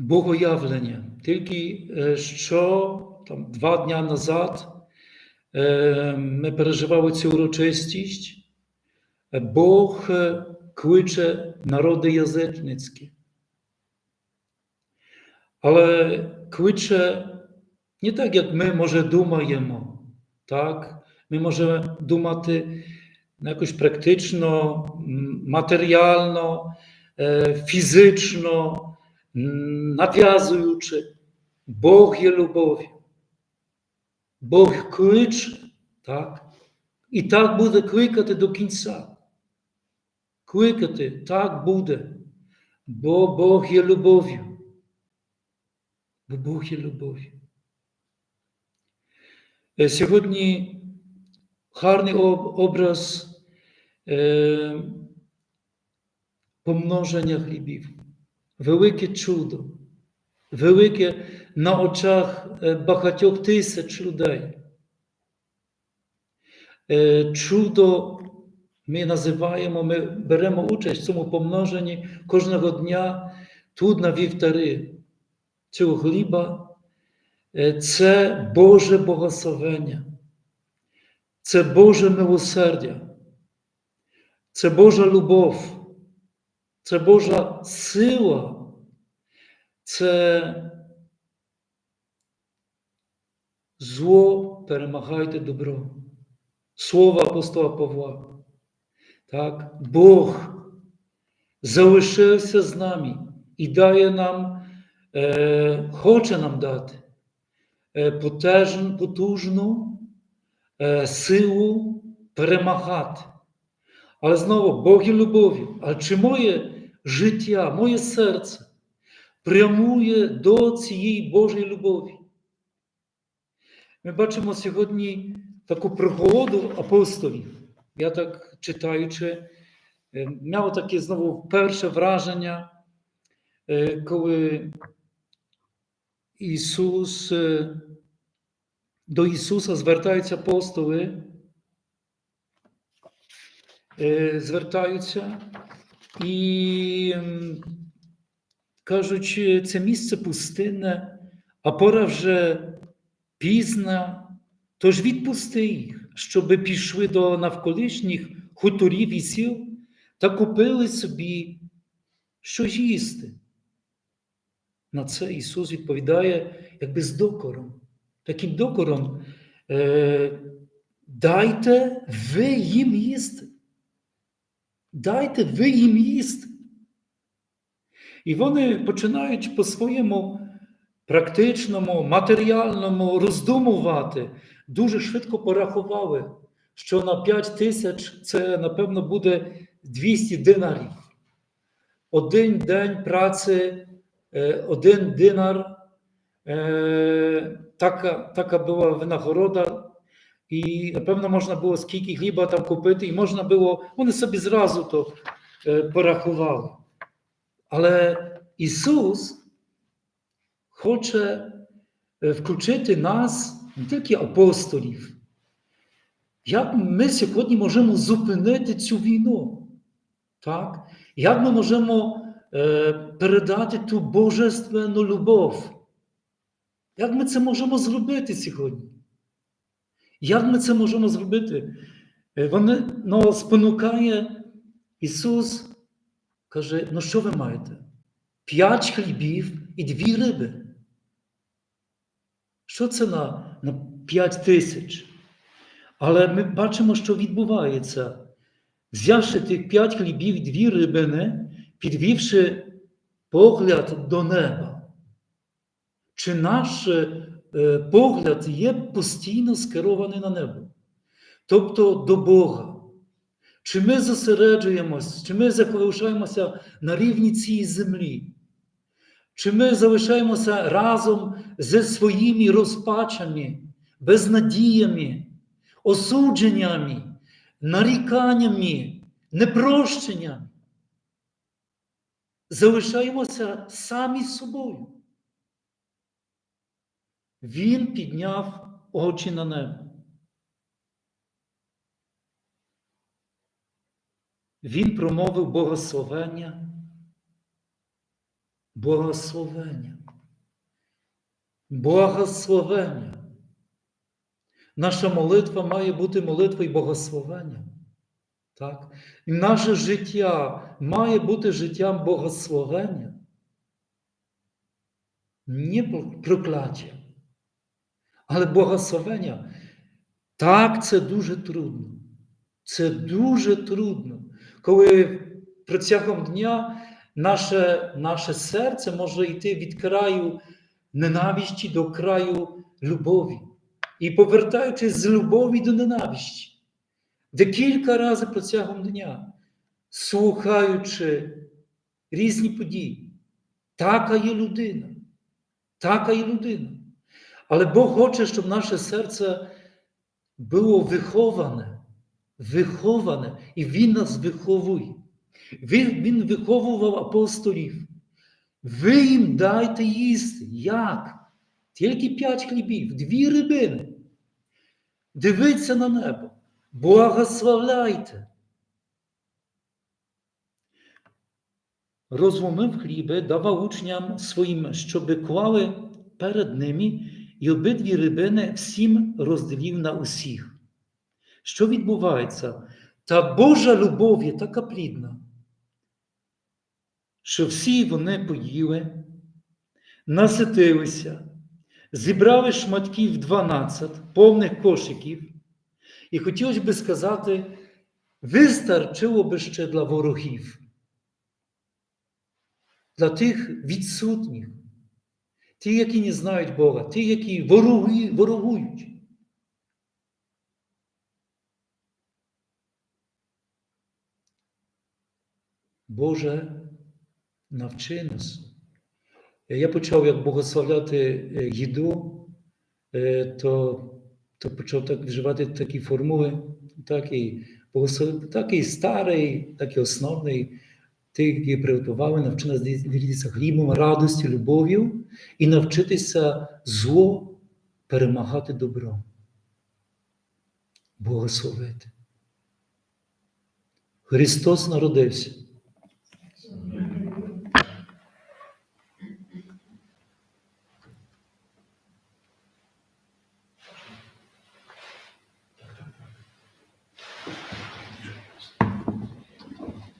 богоявлення. Тільки е, що там, два дні назад е, ми переживали цю урочистість. Е, Бог е, кличе народи язичницькі. Але кличе не так, як ми, може, думаємо. Так? Ми можемо думати ну, якось практично, м, матеріально, е, фізично, м, нав'язуючи. Бог є любов'ю. Бог кличе, так? І так буде кликати до кінця. Кликати так буде, бо Бог є любов'ю. Бо Бог є любов'ю. Е, Сьогодні гарний об- образ е, помноження хлібів, велике чудо, велике на очах е, багатьох тисяч людей. Е, Чудо ми називаємо, ми беремо участь в цьому помноженні кожного дня тут на вівтари цього хліба. Е, Це Боже благословення, це Боже милосердя, це Божа любов, це Божа сила, це зло перемагайте добро. Слово апостола Павла. Так, Бог залишився з нами і дає нам, е, хоче нам дати е, потежн- потужну е, силу перемагати. Але знову Бог є любов'ю. А чи моє життя, моє серце прямує до цієї Божої любові? Ми бачимо сьогодні таку прохолоду апостолів. Я так читаючи, е, мав таке знову перше враження, е, коли Ісус, е, до Ісуса звертаються апостоли, звертаються і м, кажуть, це місце пустинне, а пора вже пізна, тож відпусти їх, щоби пішли до навколишніх хуторів і сіл та купили собі що їсти. На це Ісус відповідає якби з докором. Таким докором е, дайте ви їм їсти. Дайте ви їм їсти. І вони починають по-своєму практичному, матеріальному роздумувати, дуже швидко порахували, що на 5 тисяч це, напевно, буде 200 динарів. Один день праці, е, один динар, е, така, така була винагорода. І, напевно, можна було скільки хліба там купити, і можна було, вони собі зразу то е, порахували. Але Ісус хоче е, включити нас, не тільки апостолів. Як ми сьогодні можемо зупинити цю війну? Так? Як ми можемо е, передати ту божественну любов? Як ми це можемо зробити сьогодні? Як ми це можемо зробити? Е, Вони ну, спонукає Ісус, каже: ну що ви маєте? П'ять хлібів і дві риби. Що це на, на 5 тисяч? Але ми бачимо, що відбувається. Взявши тих п'ять хлібів і дві рибини, підвівши погляд до неба. Чи наш е, погляд є постійно скерований на небо? Тобто до Бога. Чи ми зосереджуємося, чи ми залишаємося на рівні цієї землі? Чи ми залишаємося разом зі своїми розпачами, безнадіями, осудженнями, наріканнями, непрощеннями? Залишаємося самі собою. Він підняв очі на небо. Він промовив богословення. Благословення. Благословення. Наша молитва має бути молитвою благословення. Так? Наше життя має бути життям благословення. Не прокляття. Але благословення. Так, це дуже трудно. Це дуже трудно. Коли протягом дня наше, наше серце може йти від краю ненависті до краю любові. І повертаючись з любові до ненависті, декілька разів протягом дня, слухаючи різні події, така є людина, така є людина. Але Бог хоче, щоб наше серце було виховане, виховане, і Він нас виховує. Він, він виховував апостолів. Ви їм дайте їсти. Як? Тільки п'ять хлібів, дві рибини. Дивіться на небо, благословляйте. Розломив хліби, давав учням своїм, щоби клали перед ними, і обидві рибини всім розділів на усіх. Що відбувається? Та Божа любов є така плідна, що всі вони поїли, наситилися, зібрали шматків 12 повних кошиків, і хотілося би сказати, вистачило би ще для ворогів, для тих відсутніх, ті, які не знають Бога, ті, які ворогують. Боже, навчи нас. Я почав як богословляти е, їду, е, то, то почав так вживати такі формули, так і, так і старий, так і основний, ті, які приготували, навчи нас ділитися хлібом, радості, любов'ю і навчитися зло перемагати добром. Благословити. Христос народився.